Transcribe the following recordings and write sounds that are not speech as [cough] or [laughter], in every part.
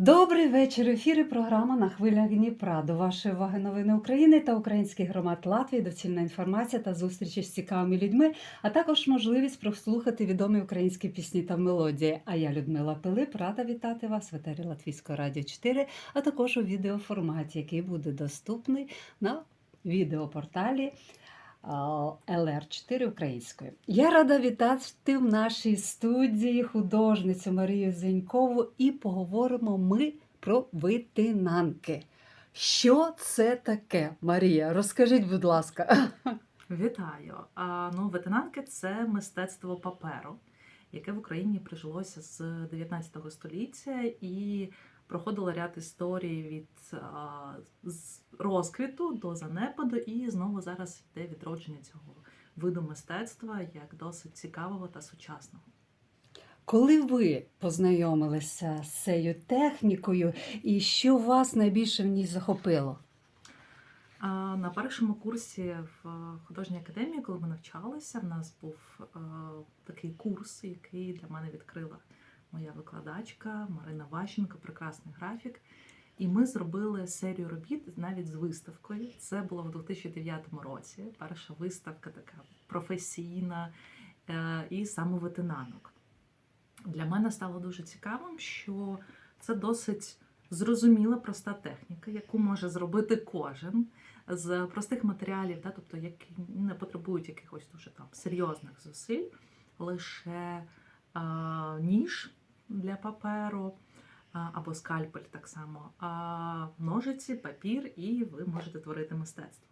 Добрий вечір. Ефіри програма на хвилях Дніпра. До вашої уваги новини України та українських громад Латвії, доцільна інформація та зустрічі з цікавими людьми, а також можливість прослухати відомі українські пісні та мелодії. А я, Людмила Пилип, рада вітати вас в етері Латвійського радіо 4, а також у відеоформаті, який буде доступний на відеопорталі ЛР4 українською. Я рада вітати в нашій студії художницю Марію Зенькову і поговоримо ми про витинанки. Що це таке, Марія? Розкажіть, будь ласка. Вітаю! А, ну, ветенанки це мистецтво паперу, яке в Україні прижилося з 19 століття і проходило ряд історій від а, з розквіту до занепаду, і знову зараз йде відродження цього виду мистецтва як досить цікавого та сучасного. Коли ви познайомилися з цією технікою, і що вас найбільше в ній захопило? На першому курсі в художній академії, коли ми навчалися, в нас був такий курс, який для мене відкрила моя викладачка Марина Ващенко, прекрасний графік. І ми зробили серію робіт навіть з виставкою. Це було в 2009 році. Перша виставка така професійна е, і саме ветенанок. Для мене стало дуже цікавим, що це досить зрозуміла проста техніка, яку може зробити кожен з простих матеріалів, да, тобто які не потребують якихось дуже там серйозних зусиль, лише а, ніж для паперу або скальпель так само, а, ножиці, папір, і ви можете творити мистецтво.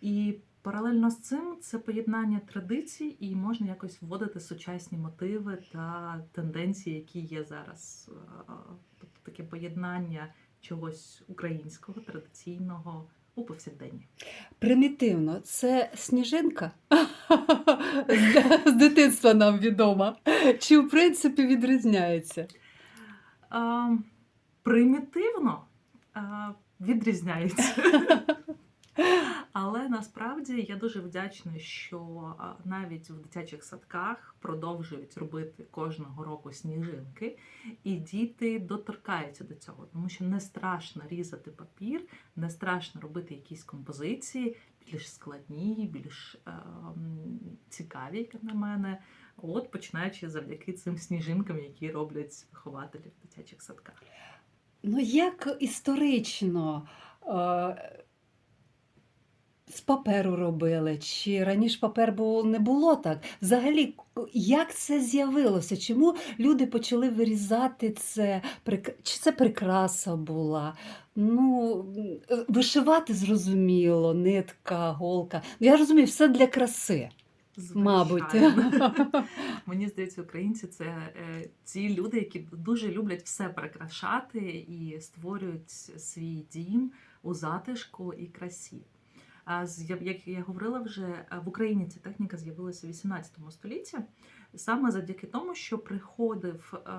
І паралельно з цим це поєднання традицій, і можна якось вводити сучасні мотиви та тенденції, які є зараз. Тобто таке поєднання чогось українського, традиційного у повсякденні. Примітивно, це сніжинка [laughs] з дитинства нам відома. Чи в принципі відрізняється? Примітивно відрізняється. [laughs] Але насправді я дуже вдячна, що навіть в дитячих садках продовжують робити кожного року сніжинки, і діти доторкаються до цього, тому що не страшно різати папір, не страшно робити якісь композиції більш складні, більш е, цікаві, як на мене. От починаючи завдяки цим сніжинкам, які роблять вихователі в дитячих садках. Ну, як історично з паперу робили? Чи раніше папер був, не було так? Взагалі, як це з'явилося? Чому люди почали вирізати це? Чи це прикраса була? Ну, е, вишивати зрозуміло, нитка, голка. Ну, Я розумію, все для краси, мабуть. [laughs] Мені здається, українці це е, ті люди, які дуже люблять все прикрашати і створюють свій дім у затишку і красі. А як я говорила вже, е, в Україні ця техніка з'явилася в 18 столітті, саме завдяки тому, що приходив е,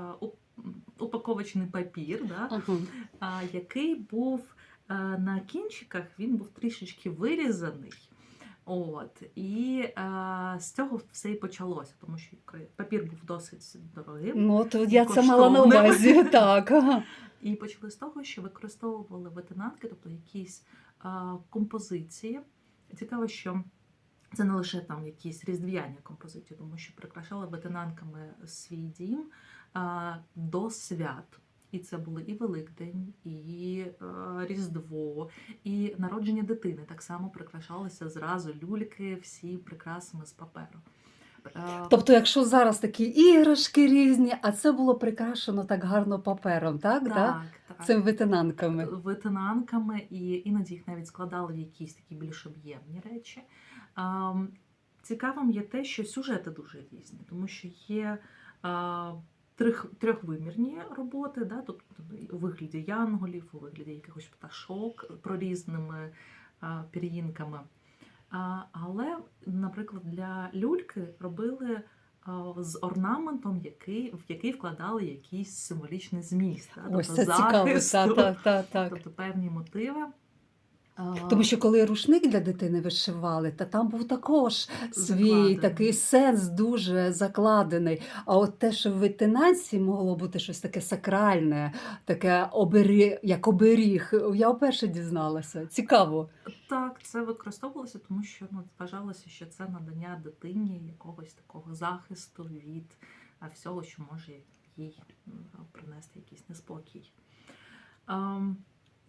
упаковочний папір, да, Ага. а, який був е, на кінчиках, він був трішечки вирізаний. От, і е, з цього все і почалося, тому що папір був досить дорогим. Ну, то я це мала на увазі. [laughs] Так. ага. І почали з того, що використовували ветенанки, тобто якісь композиції. Цікаво, що це не лише там якісь різдвяні композиції, тому що прикрашали ветенанками свій дім до свят. І це були і Великдень, і е, Різдво, і народження дитини. Так само прикрашалися зразу люльки, всі прикрасами з паперу. Е, Тобто, якщо зараз такі іграшки різні, а це було прикрашено так гарно папером, так? так? так, так. Цим витинанками. ветенанками, і іноді їх навіть складали в якісь такі більш об'ємні речі. Ам, Цікавим є те, що сюжети дуже різні, тому що є трьох, трьохвимірні роботи, да, тобто у вигляді янголів, у вигляді якихось пташок прорізними пір'їнками. Але, наприклад, для люльки робили з орнаментом, який, в який вкладали якийсь символічний зміст. Ось тобто це цікаво. захисту, Так, та, так, [laughs] так. тобто певні мотиви. Тому що коли рушник для дитини вишивали, та там був також свій Закладений. такий сенс дуже закладений. А от те, що в витинанці могло бути щось таке сакральне, таке обері, як оберіг, я вперше дізналася. Цікаво. Так, це використовувалося, тому що ну, вважалося, що це надання дитині якогось такого захисту від всього, що може їй принести якийсь неспокій. Ем,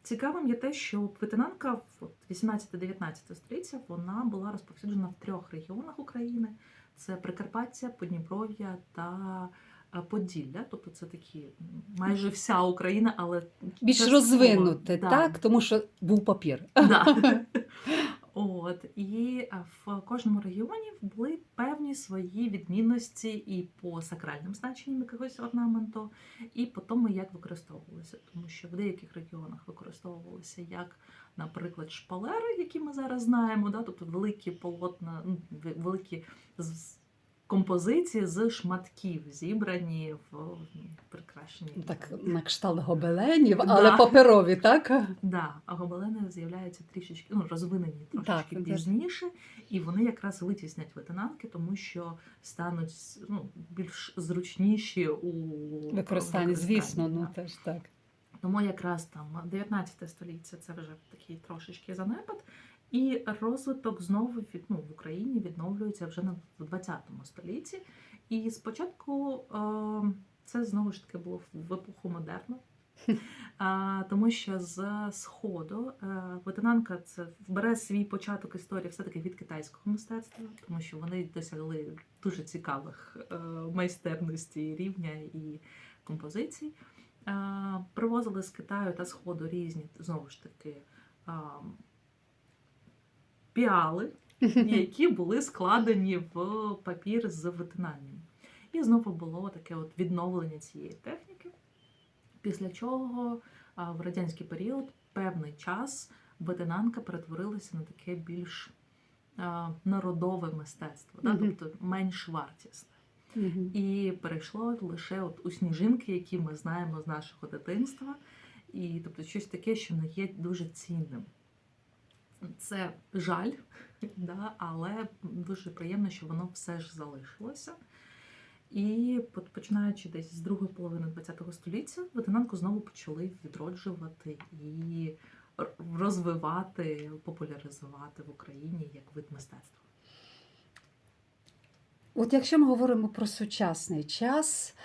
Цікавим є те, що квитинанка в 18-19 століття вона була розповсюджена в трьох регіонах України: це Прикарпаття, Подніпров'я та е, Поділля. Тобто це такі майже вся Україна, але Більш розвинуте, Да. так? Тому що був папір. Да. [laughs] От і в кожному регіоні були певні свої відмінності і по сакральним значенням якогось орнаменту, і по тому, як використовувалося. Тому що в деяких регіонах використовувалися як, наприклад, шпалери, які ми зараз знаємо, да? тобто великі полотна, ну, ве- великі композиції з шматків, зібрані в ну, прикрашені. Так, на кшталт гобеленів, Да. але паперові, так? Да, а гобелени з'являються трішечки ну, розвинені трошечки Так, пізніше, і вони якраз витіснять ветенанки, тому що стануть ну, більш зручніші у Використання, звісно, ну теж так. Тому якраз там 19 століття це вже такий трошечки занепад. І розвиток знову від, ну, в Україні відновлюється вже на в 20 столітті. І спочатку е, це знову ж таки було в епоху модерну. [laughs] Тому що з сходу е, ветенанка це бере свій початок історії все-таки від китайського мистецтва, тому що вони досягли дуже цікавих е, майстерності рівня і композицій. Е, Привозили з Китаю та Сходу різні знову ж таки піали, які були складені в папір з витинанням. І знову було таке от відновлення цієї техніки, після чого в радянський період певний час витинанка перетворилася на таке більш народове мистецтво, да? Тобто менш вартісне. І перейшло лише от у сніжинки, які ми знаємо з нашого дитинства, і тобто щось таке, що не є дуже цінним. Це жаль, да, але дуже приємно, що воно все ж залишилося. І починаючи десь з другої половини ХХ століття, ветенанку знову почали відроджувати і розвивати, популяризувати в Україні як вид мистецтва. От якщо ми говоримо про сучасний час,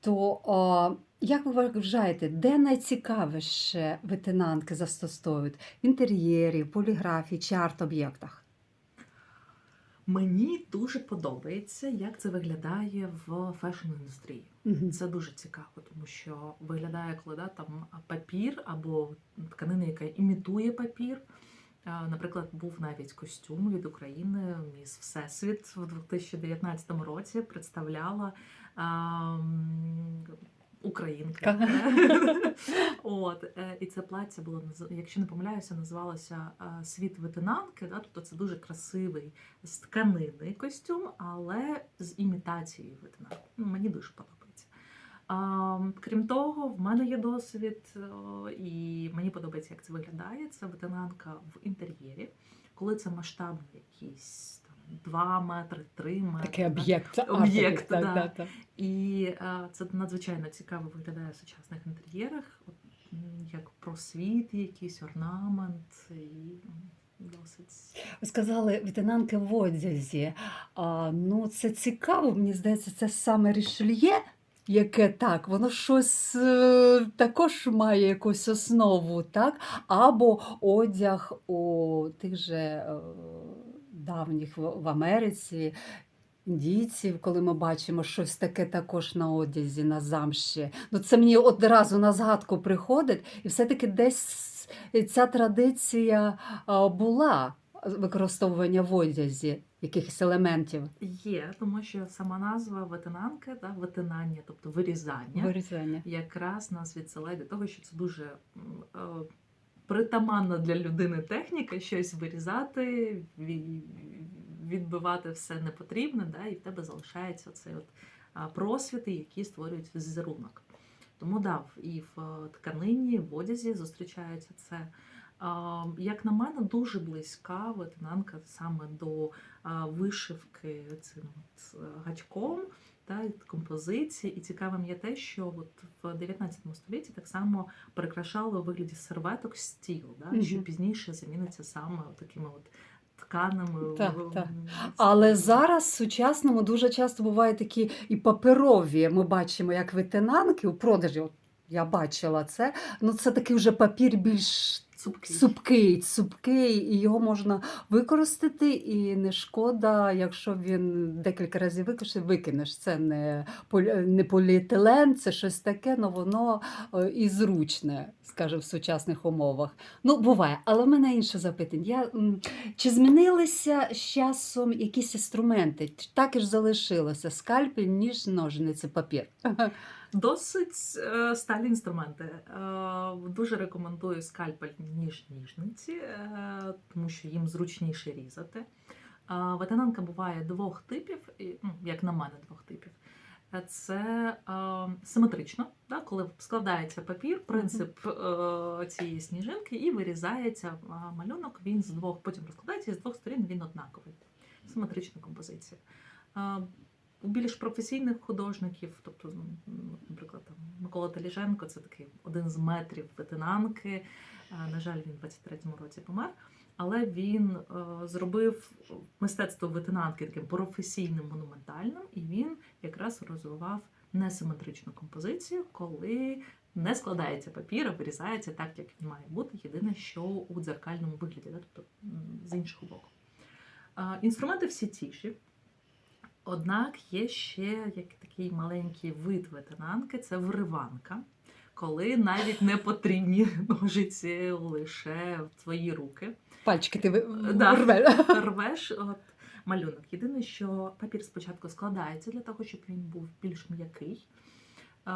то як ви вважаєте, де найцікавіше ветенанки застосовують? В інтер'єрі, поліграфії чи арт-об'єктах? Мені дуже подобається, як це виглядає в фешн-індустрії. Мгм. Це дуже цікаво, тому що виглядає, коли да, там папір або тканина, яка імітує папір. Наприклад, був навіть костюм від України міс Всесвіт в 2019 році представляла а, м, українка. [laughs] От е, і це плаття було якщо не помиляюся, називалося е, Світ ветенанки. Да? Тобто це дуже красивий з тканини костюм, але з імітацією ветенанки. Ну, Мені дуже подобається. Крім того, в мене є досвід, і мені подобається, як це виглядає. Це ветенанка в інтер'єрі, коли це масштабний якийсь там 2 метри, 3 метри. Такий об'єкт. арт-об'єкт, так, да. так, так. І е, це надзвичайно цікаво виглядає в сучасних інтер'єрах, як просвіт, якийсь орнамент і досить. Ви сказали ветенанки в одязі. А, ну, це цікаво, мені здається, це саме рішельє, яке так, воно щось е, також має якусь основу, так? Або одяг у тих же е, давніх в, Америці. Індійців, коли ми бачимо щось таке також на одязі, на замші. Ну, це мені одразу на згадку приходить, і все-таки десь ця традиція була використовування в одязі якихось елементів Є, тому що сама назва ветенанки, да, ветенання, тобто вирізання, вирізання. якраз нас відсилає до того, що це дуже е, притаманна для людини техніка, щось вирізати, відбивати все непотрібне, да, і в тебе залишається цей от просвіти, які створюють візерунок. Тому да, і в е, тканині, в одязі зустрічається це. Як на мене, дуже близька ветенанка саме до вишивки цим е, гачком та композиції. І цікавим є те, що от в 19 столітті так само перекрашали у вигляді серветок стіл, да, що пізніше заміниться саме такими от тканами. Так, так. Але зараз в сучасному дуже часто бувають такі і паперові. Ми бачимо, як ветенанки у продажі. От я бачила це. Ну це такий вже папір більш Цупкий. цупкий, цупкий, і його можна використати, і не шкода, якщо він декілька разів викинеш. Це не, не поліетилен, це щось таке, але воно е, і зручне, скажімо, в сучасних умовах. Ну, буває. Але в мене інше запитання. Я, чи змінилися з часом якісь інструменти? Так і ж залишилося скальпель, ніж ножниці, папір. [laughs] Досить е, сталі інструменти. Е, дуже рекомендую скальпель ніж ніжниці, е, тому що їм зручніше різати. Ветенанка буває двох типів, ну, як на мене, двох типів. Це симетрично, да, коли складається папір, принцип цієї сніжинки, і вирізається малюнок. Він з двох, потім розкладається і з двох сторін він однаковий. Симетрична композиція. У більш професійних художників, тобто, наприклад, там Микола Таліженко, це такий один з метрів ветенанки. На жаль, він в 23-му році помер. Але він е, зробив мистецтво ветенанки таким професійним, монументальним, і він якраз розвивав несиметричну композицію, коли не складається папір, а вирізається так, як він має бути. Єдине, що у дзеркальному вигляді, тобто з іншого боку. Інструменти всі ті ж. Однак є ще як такий маленький вид ветенанки це вриванка, коли навіть не потрібні [laughs] ножиці лише в твої руки. Пальчики ти Да. [laughs] [laughs] рвеш. От, малюнок. Єдине, що папір спочатку складається для того, щоб він був більш м'який, е,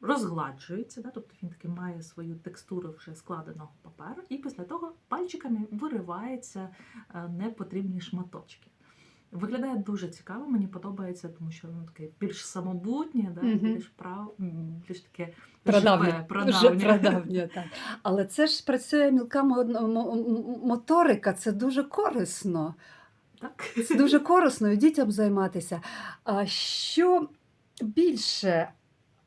розгладжується, да, тобто він таки має свою текстуру вже складеного паперу, і після того пальчиками виривається е, непотрібні шматочки. Виглядає дуже цікаво, мені подобається, тому що воно таке більш самобутнє, да, Мгм. більш прав, більш таке живе, Прадавнє, прадавнє. [laughs] так. Але це ж працює мілка моторика, це дуже корисно. Так? Це дуже корисно і дітям займатися. А що більше,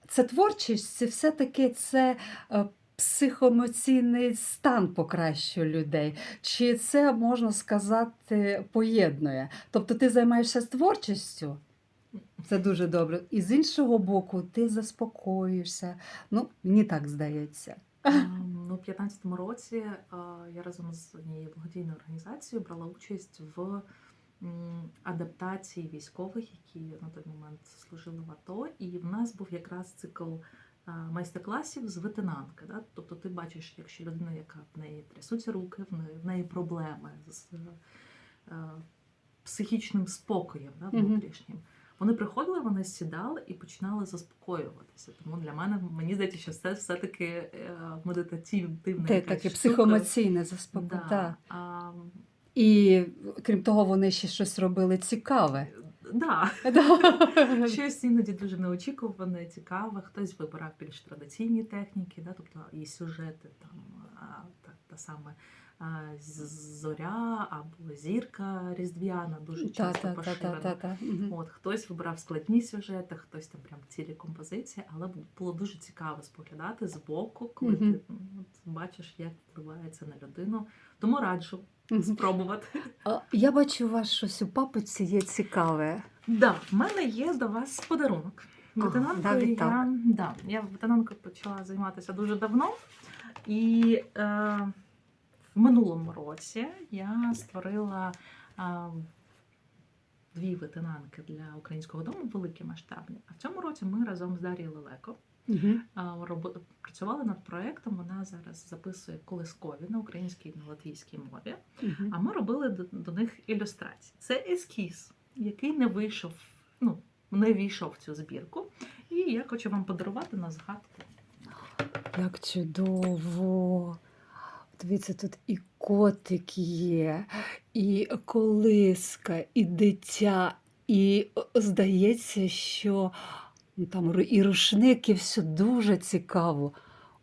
це творчість, це все-таки це е, психоемоційний стан покращує людей. Чи це можна сказати поєднує? Тобто ти займаєшся творчістю? Це дуже добре. І з іншого боку, ти заспокоїшся. Ну, мені так здається. Ну, у 15-му році я разом з однією благодійною організацією брала участь в адаптації військових, які на той момент служили в АТО. І в нас був якраз цикл майстер-класів з ветенанки. Да? Тобто ти бачиш, якщо людина, яка в неї трясуться руки, в неї, в неї проблеми з е, психічним спокоєм да, внутрішнім. Вони приходили, вони сідали і починали заспокоюватися. Тому для мене мені здається, що це все-таки е, медитативна Те таке психоемоційне заспокоєння. Да. А, І крім того, вони ще щось робили цікаве. Да. Да. [laughs] Щось іноді дуже неочікуване, цікаве. Хтось вибирав більш традиційні техніки, да? тобто і сюжети там та, та саме зоря або зірка різдвяна, дуже часто поширена. От хтось вибирав складні сюжети, хтось там прям цілі композиції, але було дуже цікаво споглядати з боку, коли ти бачиш, як впливає це на людину. Тому раджу спробувати. Я бачу у вас щось у папиці є цікаве. Да, в мене є до вас подарунок. Ветенанкою я, да, я ветенанкою почала займатися дуже давно. І е, в минулому році я створила е, дві ветенанки для українського дому, великі масштабні. А в цьому році ми разом з Дарією Лелеко Угу. а, роби- над проєктом. Вона зараз записує колискові на українській і на латвійській мові. А ми робили до, до них ілюстрації. Це ескіз, який не вийшов, ну, не війшов в цю збірку. І я хочу вам подарувати на згадку. Як чудово. Дивіться, тут і котик є, і колиска, і дитя, і здається, що там і рушник, і все дуже цікаво.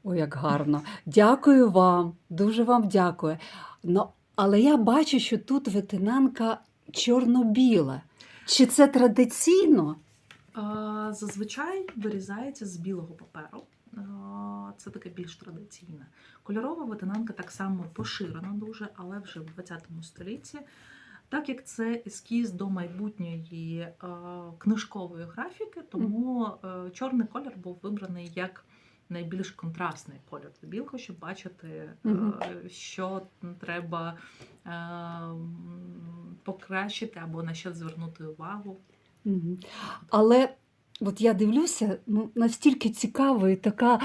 Ой, як гарно. Дякую вам, дуже вам дякую. Ну, але я бачу, що тут ветенанка чорно-біла. Чи це традиційно? Зазвичай вирізається з білого паперу. Це таке більш традиційне. Кольорова ветенанка так само поширена дуже, але вже в 20 столітті. Так як це ескіз до майбутньої книжкової графіки, тому е, чорний колір був вибраний як найбільш контрастний колір до білого, щоб бачити, е, що треба е, покращити або на що звернути увагу. Але от я дивлюся, ну, настільки цікава і така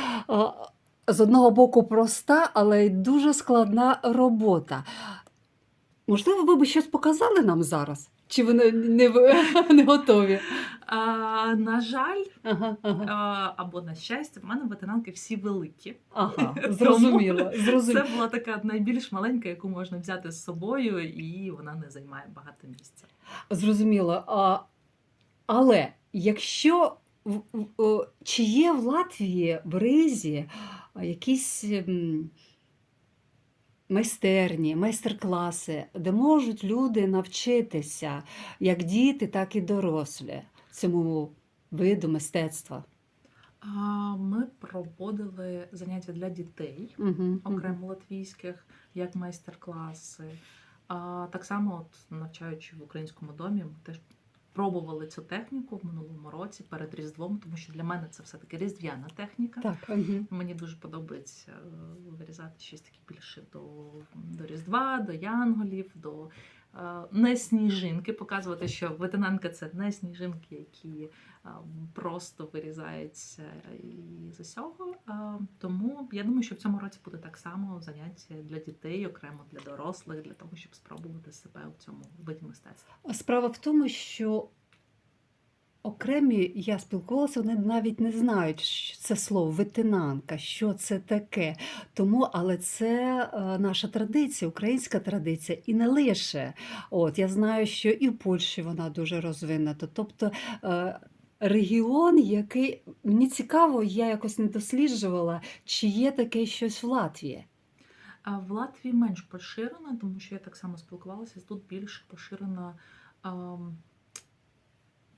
з одного боку проста, але й дуже складна робота. Можливо, ви б щось показали нам зараз? Чи ви не, не, [laughs] не готові? А, на жаль, Ага, ага. а, або на щастя, в мене ветенанки всі великі. ага [laughs] зрозуміло. зрозуміло. Це була така найбільш маленька, яку можна взяти з собою, і вона не займає багато місця. Зрозуміло. А, але якщо в- в- о, чи є в Латвії в Ризі якісь майстерні, майстер-класи, де можуть люди навчитися, як діти, так і дорослі, цьому виду мистецтва? А, Ми проводили заняття для дітей, Угу, окремо латвійських, як майстер-класи. А, Так само, от, навчаючи в українському домі, ми теж пробували цю техніку в минулому році перед Різдвом, тому що для мене це все-таки різдвяна техніка. Так, угу. Мені дуже подобається е, вирізати щось таке більше до, до Різдва, до Янголів, до не сніжинки, показувати, що ветенанка це не сніжинки, які е, просто вирізаються із усього. Е, Тому я думаю, що в цьому році буде так само заняття для дітей, окремо для дорослих, для того, щоб спробувати себе у цьому виді мистецтва. Справа в тому, що окремі я спілкувалася, вони навіть не знають що це слово ветенанка, що це таке. Тому, але це е, наша традиція, українська традиція, і не лише. От я знаю, що і в Польщі вона дуже розвинена. Тобто е, регіон, який мені цікаво, я якось не досліджувала, чи є таке щось в Латвії. А в Латвії менш поширена, тому що я так само спілкувалася, тут більше поширена ем,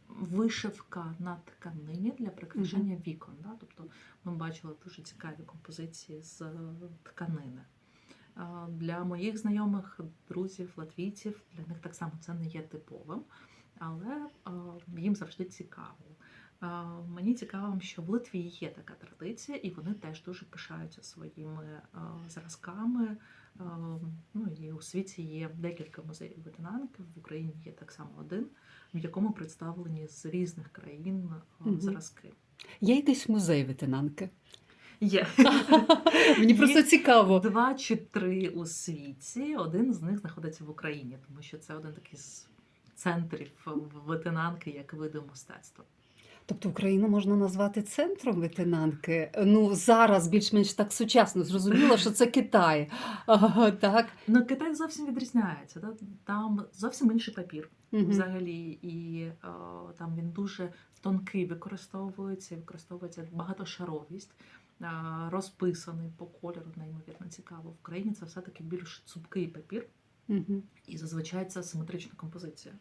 вишивка на тканині для прикрашання вікон. Да? Тобто ми бачили дуже цікаві композиції з е, тканини. Для моїх знайомих, друзів, латвійців, для них так само це не є типовим, але їм завжди цікаво. Мені цікаво, що в Литві є така традиція, і вони теж дуже пишаються своїми зразками. Е, Ну і у світі є декілька музеїв ветенанки. В Україні є так само один, в якому представлені з різних країн Мгм. зразки. Є якийсь музей ветенанки? Є [laughs] Мені просто цікаво. два чи три у світі. Один з них знаходиться в Україні, тому що це один такий з центрів ветенанки як виду мистецтва. Тобто Україну можна назвати центром ветенанки. Ну зараз більш-менш так сучасно. Зрозуміло, що це Китай. [laughs] Ага, так. Ну, Китай зовсім відрізняється. Да? Там зовсім інший папір Мгм. взагалі, і е, там він дуже тонкий використовується, використовується багатошаровість, е, розписаний по кольору, неймовірно цікаво. В Україні це все-таки більш цупкий папір, Мгм. і зазвичай це симетрична композиція,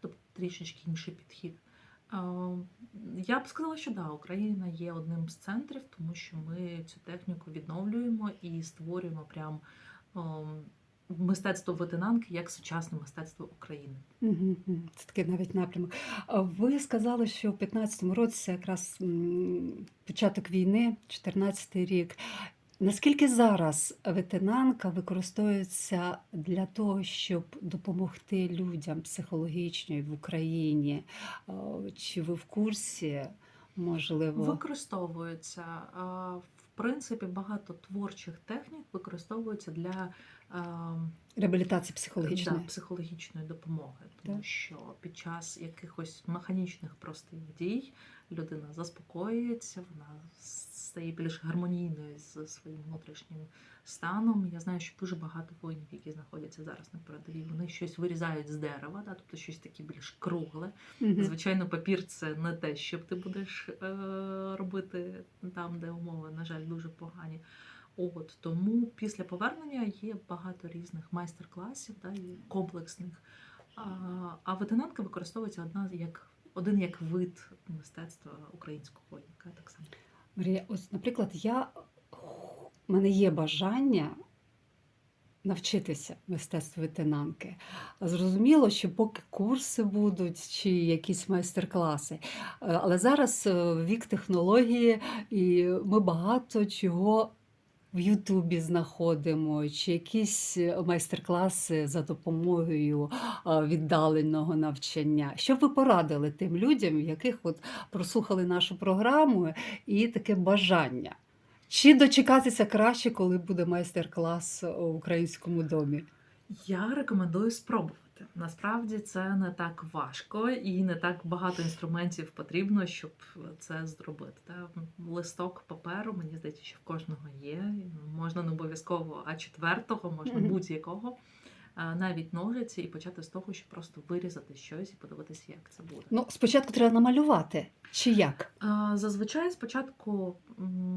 тобто трішечки інший підхід. Я б сказала, що да, Україна є одним з центрів, тому що ми цю техніку відновлюємо і створюємо прям ем, мистецтво ветенанки як сучасне мистецтво України. Це такий навіть напрямок. Ви сказали, що в 15-му році якраз початок війни, 14-й рік. Наскільки зараз ветенанка використовується для того, щоб допомогти людям психологічно в Україні? Чи ви в курсі? Можливо, Використовується е, в принципі багато творчих технік використовується для ем, реабілітації психологічної. Да, психологічної допомоги, тому Так. що під час якихось механічних простих дій людина заспокоюється, вона стає більш гармонійною з своїм внутрішнім станом. Я знаю, що дуже багато воїнів, які знаходяться зараз на передовій, вони щось вирізають з дерева, да, тобто щось таке більш кругле. Звичайно, папір це не те, що ти будеш е, робити там, де умови, на жаль, дуже погані. От тому після повернення є багато різних майстер-класів, да, і комплексних. А, а ветенанка використовується одна як один як вид мистецтва українського воїнка. Так само. Марія, ось, наприклад, я в мене є бажання навчитися мистецтву ветенанки. Зрозуміло, що поки курси будуть чи якісь майстер-класи. Е, Але зараз е, вік технології, і ми багато чого в Ютубі знаходимо, чи якісь е, майстер-класи за допомогою е, віддаленого навчання. Що б ви порадили тим людям, яких от прослухали нашу програму і таке бажання? Чи дочекатися краще, коли буде майстер-клас у українському домі? Я рекомендую спробувати. Насправді це не так важко і не так багато інструментів потрібно, щоб це зробити. Та листок паперу, мені здається, що в кожного є. Можна не обов'язково а четвертого, можна будь-якого. Навіть ножиці і почати з того, щоб просто вирізати щось і подивитися, як це буде. Ну, спочатку треба намалювати. Чи як? Зазвичай спочатку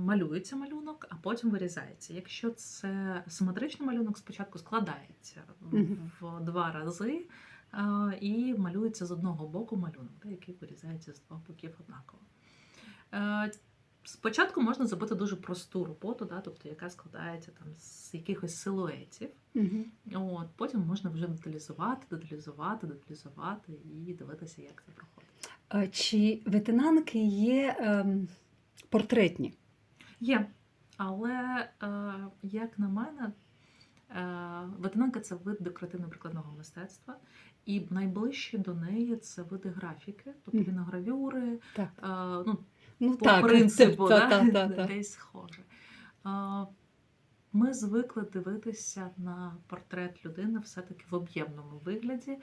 малюється малюнок, а потім вирізається. Якщо це симетричний малюнок, спочатку складається в два рази і малюється з одного боку малюнок, який вирізається з двох боків однаково. Спочатку можна зробити дуже просту роботу, да, тобто яка складається там з якихось силуетів. Угу. От, потім можна вже деталізувати, деталізувати, деталізувати і дивитися, як це проходить. Чи ветенанки є ем, портретні? Є. Але, е, як на мене, е, ветенанка це вид декоративно-прикладного мистецтва, і найближче до неї це види графіки, тобто Мгм. віногравюри, Так. е, ну, Ну, по так, [laughs] принципу, та, да? та, та, [laughs] та. десь схоже. Ми звикли дивитися на портрет людини все-таки в об'ємному вигляді,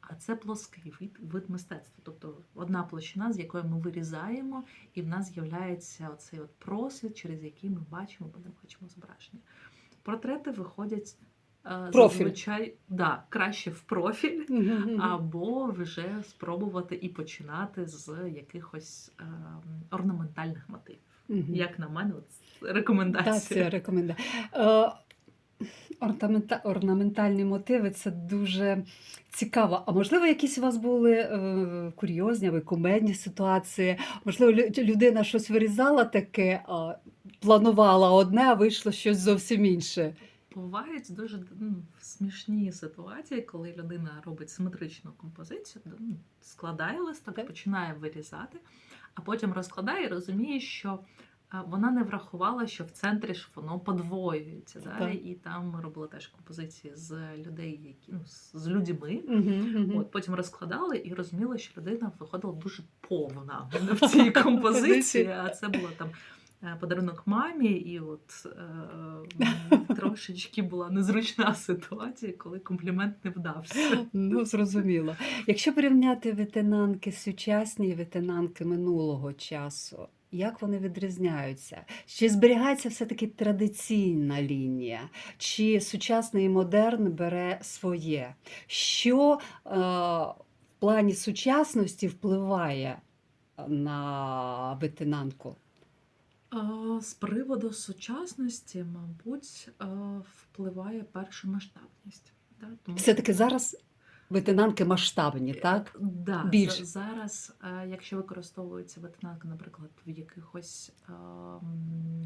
а це плоский вид, вид мистецтва. Тобто одна площина, з якої ми вирізаємо, і в нас з'являється оцей от просвіт, через який ми бачимо, бо не бачимо зображення. Портрети виходять Профіль. зазвичай да, краще в профіль. Або вже спробувати і починати з якихось е, орнаментальних мотивів. Як на мене, от Так, це рекомендація. рекомендація. Е, орнамента- орнаментальні мотиви це дуже цікаво. А можливо, якісь у вас були е, курйозні або кумедні ситуації? Можливо, лю- людина щось вирізала таке, планувала одне, а вийшло щось зовсім інше. Бувають дуже ну, смішні ситуації, коли людина робить симетричну композицію, ну, складає листок, Так. починає вирізати, а потім розкладає і розуміє, що вона не врахувала, що в центрі ж воно подвоюється. Да? І там ми робили теж композиції з людей, які ну, з- людьми. Мгм. От потім розкладали і розуміли, що людина виходила дуже повна в цій [laughs] композиції. А це було там е, подарунок мамі, і от е, [laughs] трошечки була незручна ситуація, коли комплімент не вдався. Ну, зрозуміло. Якщо порівняти ветенанки сучасні і ветенанки минулого часу, як вони відрізняються? Чи зберігається все-таки традиційна лінія? Чи сучасний модерн бере своє? Що е, в плані сучасності впливає на ветенанку? Е, З приводу сучасності, мабуть, е, впливає перша масштабність. Тому Все-таки зараз ветенанки масштабні, так? Да, Більше. зараз, е, якщо використовується ветенанка, наприклад, в якихось е,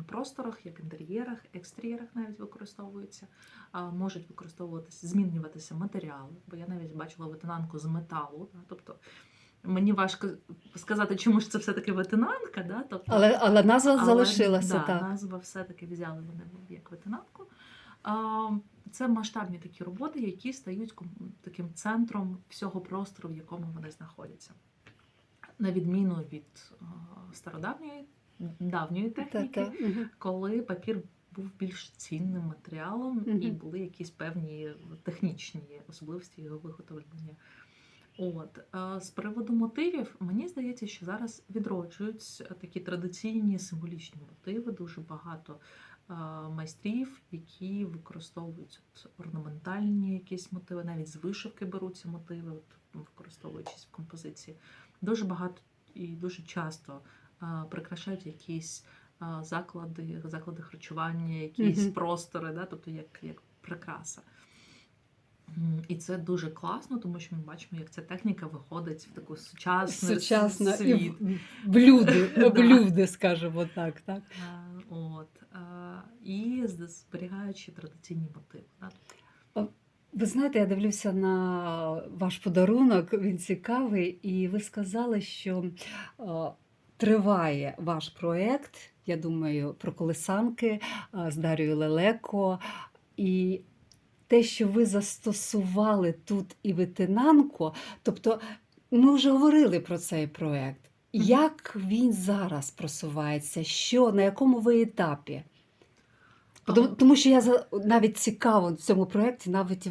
просторах, як інтер'єрах, екстер'єрах навіть використовується, а можуть використовуватися, змінюватися матеріали. Бо я навіть бачила ветенанку з металу. Тобто мені важко сказати, чому ж це все-таки ветенанка, да, тобто, Але, але назва але, залишилася да, так. назва все-таки взяли вони як ветенанку. А, Це масштабні такі роботи, які стають таким центром всього простору, в якому вони знаходяться. На відміну від стародавньої давньої техніки, Та-та, коли папір був більш цінним матеріалом і були якісь певні технічні особливості його виготовлення. От е, з приводу мотивів, мені здається, що зараз відроджують такі традиційні символічні мотиви. Дуже багато е, майстрів, які використовують от орнаментальні якісь мотиви, навіть з вишивки беруться мотиви, от, використовуючись в композиції. Дуже багато і дуже часто е, прикрашають якісь заклади, заклади харчування, якісь Мгм. простори, да, тобто як, як прикраса. І це дуже класно, тому що ми бачимо, як ця техніка виходить в таку сучасну Сучасно і світ. в- в люди, [laughs] в люди, скажімо так. так. Е, От, е, і зберігаючи традиційні мотиви. Ви знаєте, я дивлюся на ваш подарунок, він цікавий, і ви сказали, що е, триває ваш проєкт, я думаю, про колесанки з Дарією Лелеко. І те, що ви застосували тут і витинанку, тобто ми вже говорили про цей проєкт. Як він зараз просувається? Що, на якому ви етапі? Тому, тому що я навіть цікаво в цьому проєкті, навіть і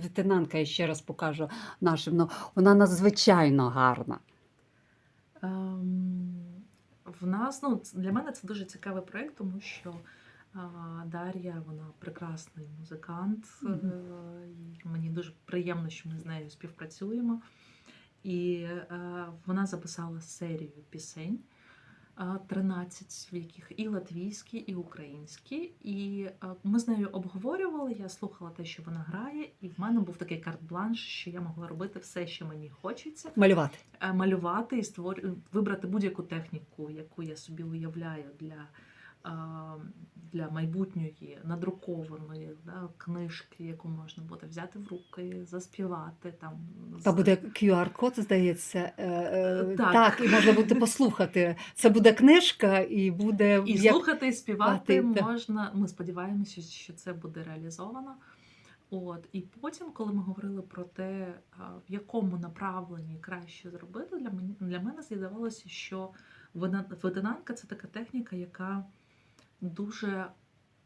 я ще раз покажу нашим, ну, вона надзвичайно гарна. ем, В нас ну для мене це дуже цікавий проєкт, тому що Дар'я вона прекрасний музикант. Е, і Мені дуже приємно, що ми з нею співпрацюємо. І е, вона записала серію пісень. е, 13, в яких і латвійські, і українські. І е, ми з нею обговорювали. Я слухала те, що вона грає, і в мене був такий карт-бланш, що я могла робити все, що мені хочеться Малювати. е, малювати і створю, вибрати будь-яку техніку, яку я собі уявляю для, е, для майбутньої надрукованої да, книжки, яку можна буде взяти в руки, заспівати там. Та буде QR-код, здається. е, е, Так. Так, і можна буде послухати. Це буде книжка, і буде І як- слухати, і співати А, можна. Ми сподіваємося, що це буде реалізовано. От і потім, коли ми говорили про те, в якому направленні краще зробити, для мене для мене здавалося, що видинанка це така техніка, яка дуже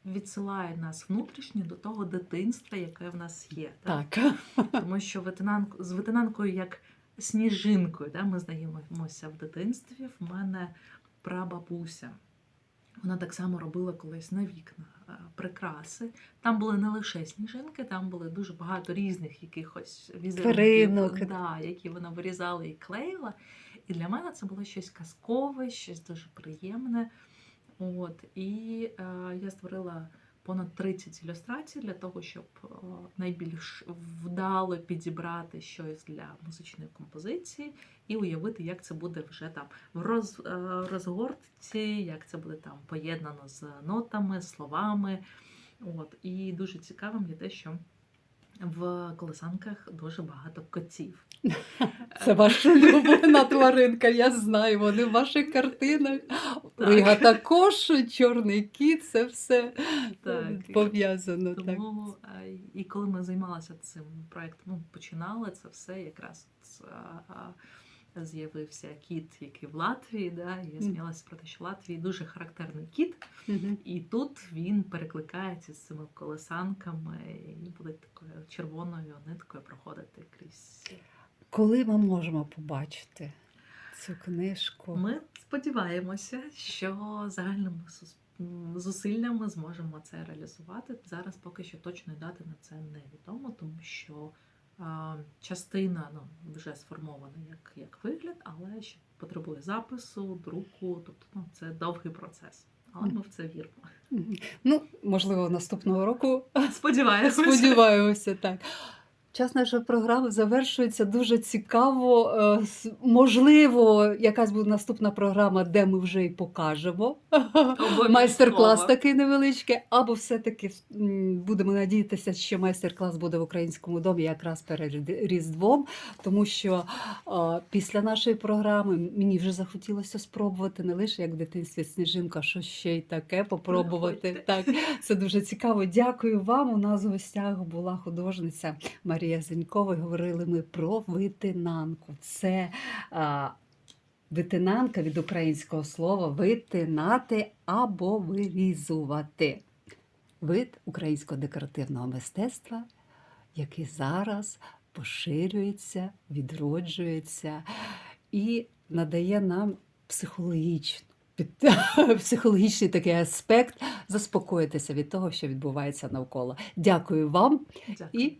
відсилає нас внутрішньо до того дитинства, яке в нас є. так? так. Тому що ветенанк, з ветенанкою як сніжинкою, да, ми знайомимося в дитинстві. В мене прабабуся. Вона так само робила колись на вікна е, прикраси. Там були не лише сніжинки, там були дуже багато різних якихось візерунків, да, які вона вирізала і клеїла. І для мене це було щось казкове, щось дуже приємне. От, і е, я створила понад 30 ілюстрацій для того, щоб е, найбільш вдало підібрати щось для музичної композиції і уявити, як це буде вже там в роз, е, розгортці, як це буде там поєднано з нотами, словами. От, і дуже цікавим є те, що в колесанках дуже багато котів. [laughs] Це ваша улюблена тваринка, я знаю. Вони в ваших картинах. Рига також, чорний кіт, це все Так. пов'язано. Тому е, і коли ми займалися цим проєктом, ну, починали це все якраз а, з'явився кіт, який в Латвії, да, і я сміялася про те, що в Латвії дуже характерний кіт, і тут він перекликається з цими колесанками і буде такою червоною ниткою проходити крізь. Коли ми можемо побачити цю книжку? Ми сподіваємося, що загальними зусиллями зможемо це реалізувати. Зараз поки що точної дати на це невідомо, тому що частина ну, вже сформована як, як вигляд, але ще потребує запису, друку, тобто ну, це довгий процес. Але ми в це віримо. Ну, можливо, наступного року Сподіваємося. Сподіваємося, так. Час нашої програми завершується дуже цікаво. Е, Можливо, якась буде наступна програма, де ми вже і покажемо майстер-клас такий невеличкий, або все-таки будемо надіятися, що майстер-клас буде в українському домі якраз перед Різдвом, тому що після нашої програми мені вже захотілося спробувати не лише як в дитинстві сніжинка, що ще й таке попробувати. Так, це дуже цікаво. Дякую вам. У нас в гостях була художниця Марія Зенькова. І Говорили ми про витинанку. Це а, витинанка від українського слова витинати або вирізувати. Вид українського декоративного мистецтва, який зараз поширюється, відроджується і надає нам психологічну. [laughs] Психологічний такий аспект заспокоїтися від того, що відбувається навколо. Дякую вам Дякую. і